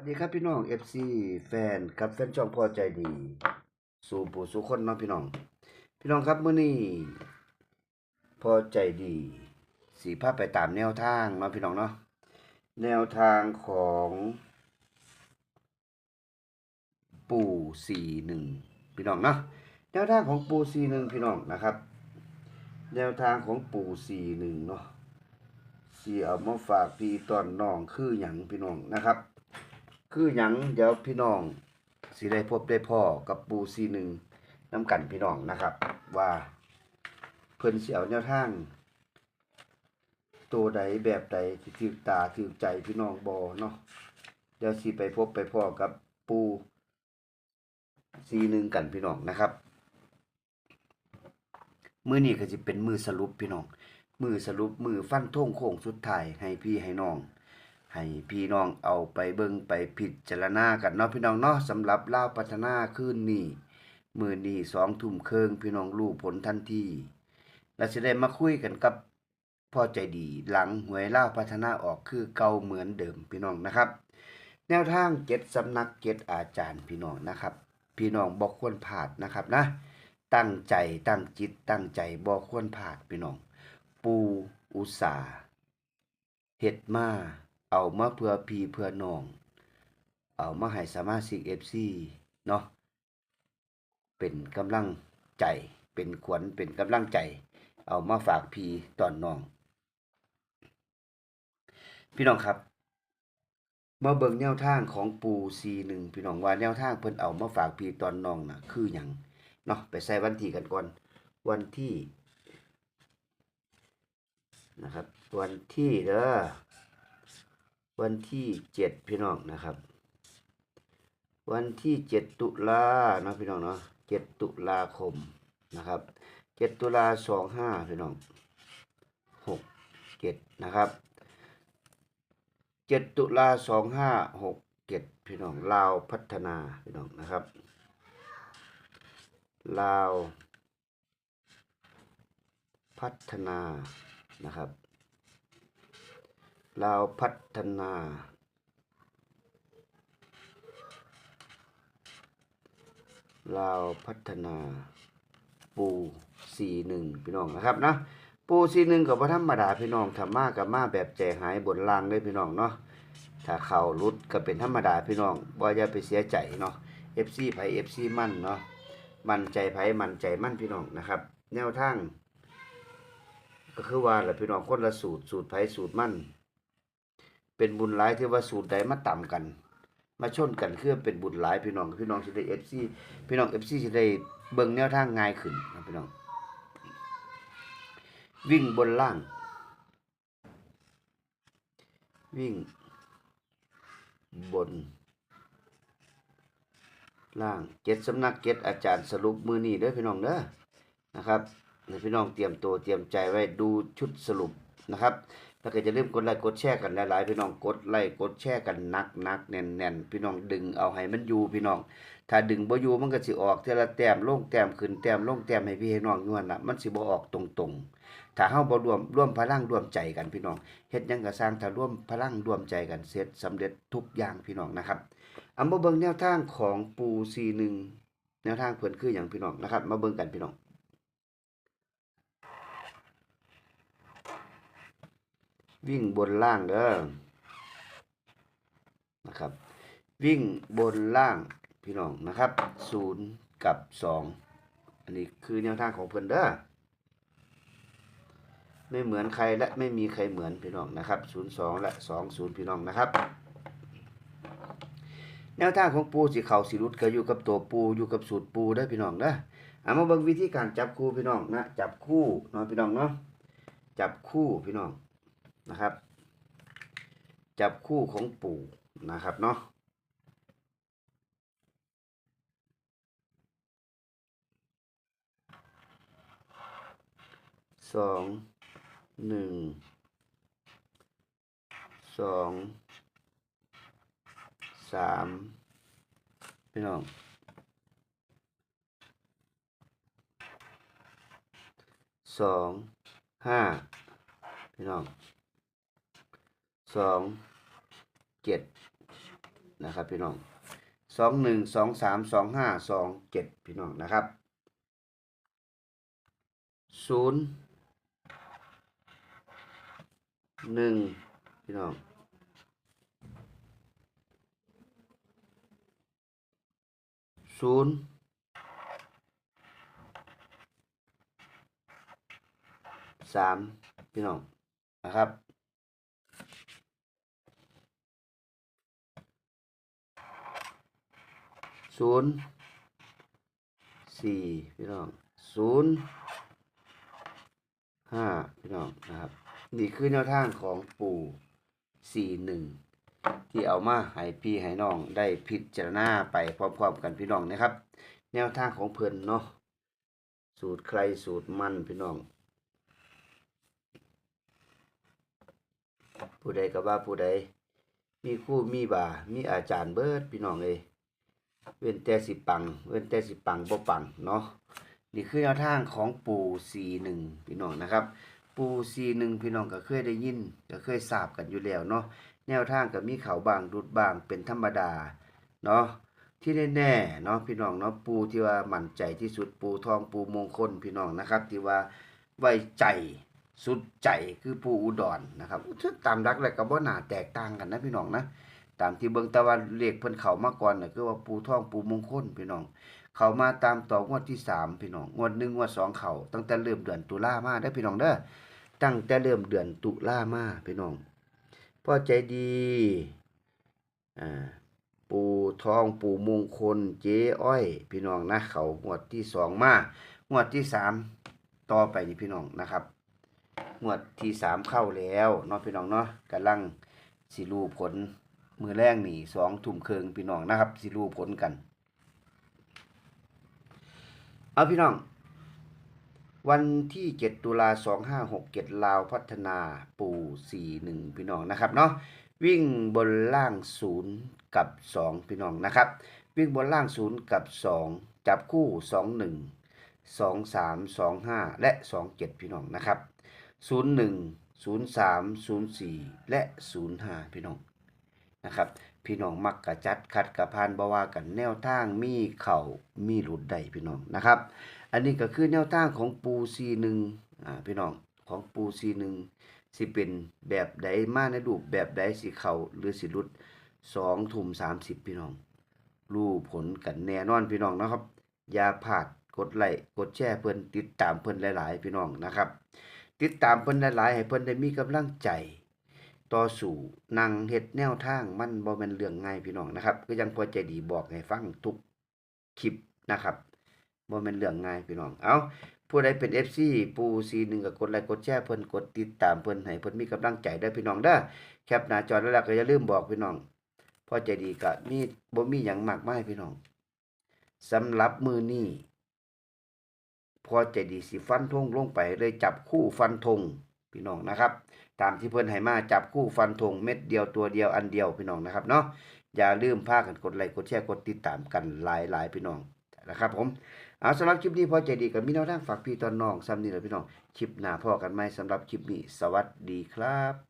สวัสดีครับพี่น้อง FC แฟนครับแฟนช่องพอใจดี สู่ผู้สู่คนเนาะพี่น้อง พี่น้องครับเมื้อนี้พอใจดีสีภาพไปตามแนวทางเนาะพี่น้องเนาะแนวทางของ ปู่สี่หนึ่งพี่น้องเนาะแนวทางของปู่สี่หนึ่งพี่น้องนะครับ แนวทางของปู่สี่หนึ่งเนาะสีเอามาฝากพี่ตอนน้องคือหยังพี่น้องนะครับ คือหยังเดี๋ยวพี่น้องสิได้พบได้พ่อกับปูซีหนึ่งน้ำกันพี่น้องนะครับ ว่าเพิ่นเสิเอาแนวทางตัวใดแบบใดที่ถือตาถือใจพี่น้องบอเนาะเดี๋ยวสิไปพบไปพ่อกับปูซีหนึ่งกันพี่น้องนะครับมือนี้ก็จะเป็นมือสรุปพี่น้อง มือสรุปมือฟันท่งโค้งสุดท้ายให้พี่ให้น้อง ให้พี่น้องเอาไปเบิ่งไปพิจารณากันเนาะพี่น้องเนาะสำหรับลาวพัฒนาคืนนี้มือนี้2ทุ่มเครึ่งพี่น้องรู้ผลทันทีและสิได้มาคุยกันกับพ่อใจดีหลังหวยลาวพัฒนาออกคือเก่าเหมือนเดิมพี่น้องนะครับ แนวทางเจ็ดสำนักเจ็ดอาจารย์พี่น้องนะครับ พี่น้องบ่ควรพลาดนะครับนะ ตั้งใจตั้งจิตตั้งใจบ่ควรพลาดพี่น้อง ปูอุตสาเฮ็ดมา เอามาเพื่อพี่เพื่อน้อง เอามาให้สมาชิก FC เนาะเป็นกำลังใจเป็นขวัญเป็นกำลังใจ เอามาฝากพี่ตอนน้อง พี่น้องครับมาเบิ่งแนวทางของปูซีหนึ่งพี่น้องว่าแนวทางเพิ่นเอามาฝากพี่ตอนน้องน่ะคือหยังเนาะไปใส่วันที่กันก่อน วันที่นะครับ วันที่เด้อ วันที่เจ็ดพี่น้องนะครับ วันที่เจ็ดตุลาเนาะพี่น้องเนาะเจ็ดตุลาคมนะครับเจ็ดตุลาสองห้าพี่น้องหกเจ็ดนะครับเจ็ดตุลาสองห้าหกเจ็ดพี่น้องลาวพัฒนาพี่น้องนะครับลาวพัฒนานะครับ ลาพัฒนาลาพัฒนา ปูสี่หนึ่งพี่น้องนะครับนะปูสี่หนึ่งกับว่าธรรมดาพี่น้องทำมากับมาแบบใจหายบนล่างเลยพี่น้องเนาะถ้าเข่ารุดก็เป็นธรรมดาพี่น้องบ่อย่าไปเสียใจเนาะ FC ไผ FC มั่นเนาะมั่นใจไผมั่นใจมั่นพี่น้องนะครับ แนวทางก็คือว่าแหละพี่น้องคนละสูตรสูตรไผสูตรมั่น เป็นบุญหลายที่ว่าสูตรใดมาต่ำกัน มาชนกันคือเป็นบุญหลายพี่น้องพี่น้องสิได้ FC พี่น้อง FC สิได้เบิ่งแนวทางง่ายขึ้นนะพี่น้อง วิ่งบนล่าง วิ่ง บน ล่างเจ็ดสำนักเจ็ดอาจารย์สรุปมือนี้เด้อพี่น้องเด้อนะครับพี่น้องเตรียมตัวเตรียมใจไว้ดูชุดสรุปนะครับ แล้วก็จะเริ่มกดไลค์กดแชร์กันหลายๆ พี่น้องกดไลค์กดแชร์กันนักนักแน่นแน่นพี่น้องดึงเอาให้มันอยู่พี่น้อง ถ้าดึงบ่อยู่มันก็สิออกเทละแต้มลงแต้มขึ้นแต้มลงแต้มให้พี่ให้น้องอยู่นั่นละมันสิบ่ออกตรงๆ ถ้าเฮาบ่รวมร่วมพลังร่วมใจกันพี่น้องเฮ็ดหยังก็สร้างถ้าร่วมพลังร่วมใจกันเสร็จสำเร็จทุกอย่างพี่น้องนะครับเอามาเบิ่งแนวทางของปู41แนวทางเพิ่นคือหยังพี่น้องนะครับ มาเบิ่งกันพี่น้อง วิ่งบนล่างเด้อนะครับ วิ่งบนล่างพี่น้องนะครับศูนย์กับสองอันนี้คือแนวทางของเพิ่อนเด้อไม่เหมือนใครและไม่มีใครเหมือนพี่น้องนะครับศูนย์สองและสองศูนย์พี่น้องนะครับ แนวทางของปูสีเขาสีรุดก็อยู่กับตัวปูอยู่กับสูตรปูเด้พี่น้องเด้อเอามาเบิ่งวิธีการจับคู่พี่น้องนะจับคู่เนาะพี่น้องเนาะจับคู่พี่น้อง นะครับ จับคู่ของปู่นะครับเนาะสองหนึ่งสองสามพี่น้องสองห้าพี่น้อง สองเจ็ดนะครับพี่น้องสองหนึ่งสองสามสองห้าสองเจ็ดพี่น้องนะครับศูนย์หนึ่งพี่น้องศูนย์สามพี่น้องนะครับ ศูนย์สี่พี่น้องศูนย์ห้าพี่น้องนะครับ นี่คือแนวทางของปู่สี่หนึ่งที่เอามาให้พี่ให้น้องได้พิจารณาไปพร้อมๆกันพี่น้องนะครับ แนวทางของเพิ่นเนาะสูตรใครสูตรมันพี่น้อง ผู้ใดก็ว่าผู้ใดมีคู่มีบา มีอาจารย์เบิดพี่น้องเลย เว้นแต่สิปัง เว้นแต่สิปังบ่ปังเนาะนี่คือแนวทางของปู่สี่หนึ่งพี่น้องนะครับ ปู่สี่หนึ่งพี่น้องก็เคยได้ยินก็เคยทราบกันอยู่แล้วเนาะแนวทางก็มีเขาบางดุดบางเป็นธรรมดาเนาะที่แน่ๆเนาะพี่น้องเนาะปูที่ว่ามั่นใจที่สุดปูทองปูมงคลพี่น้องนะครับ ที่ว่าไว้ใจสุดใจคือปูอุดรนะครับตามรักแล้วก็บ่น่าแตกต่างกันนะพี่น้องนะ ตามที่เบิงตะวันเลขเพิ่นเข้ามาก่อนน่ะคือว่าปูท่องปูมงคลพี่น้อง เข้ามาตามต่องวดที่สามพี่น้องงวดหนึ่งงวดสองเข้าตั้งแต่เริ่มเดือนตุลามาได้พี่น้องเด้อตั้งแต่เริ่มเดือนตุลามาพี่น้องพ่อใจดีอ่าปูทองปูมงคลเจ๊อ้อย พี่น้องนะเขางวดที่สองมางวดที่สามต่อไปนี่พี่น้องนะครับงวดที่สามเข้าแล้วเนาะพี่น้องเนาะกำลังสิรูผล มือแรงนี่สองทุ่มเครึ่งพี่น้องนะครับสิรู้ผลกัน เอาพี่น้อง วันที่ 7 ตุลา 2567 ลาวพัฒนาปู่41 พี่น้องนะครับเนาะวิ่งบนล่าง 0 กับ 2 พี่น้องนะครับ วิ่งบนล่าง 0 กับ 2 จับคู่ 21 23 25 และ 27 พี่น้องนะครับ 01 03 04 และ 05 พี่น้อง นะครับ พี่น้องมักกะจัดคัดกะพานบ่ว่ากันแนวทางมีเข่ามีหลุดได้พี่น้องนะครับ อันนี้ก็คือแนวทางของปูซีหนึ่งอ่าพี่น้องของปูซีหนึ่งสิเป็นแบบใดมาในรูปแบบใดสิเข่าหรือสิหลุดสองทุ่มสามสิบพี่น้องรู้ผลกันแน่นอนพี่น้องนะครับ อย่าพลาดกดไลค์กดแชร์เพิ่นติดตามเพิ่นหลาย ๆ พี่น้องนะครับ ติดตามเพิ่นหลาย ๆ ให้เพิ่นได้มีกำลังใจ ต่อสู่นั่งเฮ็ดแนวทางมันบ่แม่นเรื่องง่ายพี่น้องนะครับ ก็ยังพอใจดีบอกให้ฟังทุกคลิปนะครับบ่แม่นเรื่องง่ายพี่น้อง เอาผู้ใดเป็น FC ปู41ก็กดไลค์กดแชร์เพิ่นกดติดตามเพิ่นให้เพิ่นมีกำลังใจเด้พี่น้องเด้อแคปหน้าจอแล้วก็อย่าลืมบอกพี่น้องพอใจดีก็มีบ่มีหยังมากมายพี่น้องสำหรับมือนี้พอใจดีสิฟันธงลงไปเลยจับคู่ฟันธง พี่น้องนะครับตามที่เพื่อนไห้มาจับคู่ฟันธงเม็ดเดียวตัวเดียวอันเดียวพี่น้องนะครับเนาะอย่าลืมพากันกดไลค์กดแชร์กดติดตามกันหลายๆพี่น้องนะครับผมเอาสำหรับคลิปนี้พอใจดีกับมีแนวทางฝากพี่ตอนน้องซ้ำนี่แหละพี่น้องคลิปหน้าพ่อกันไหมสำหรับคลิปนี้ สวัสดีครับ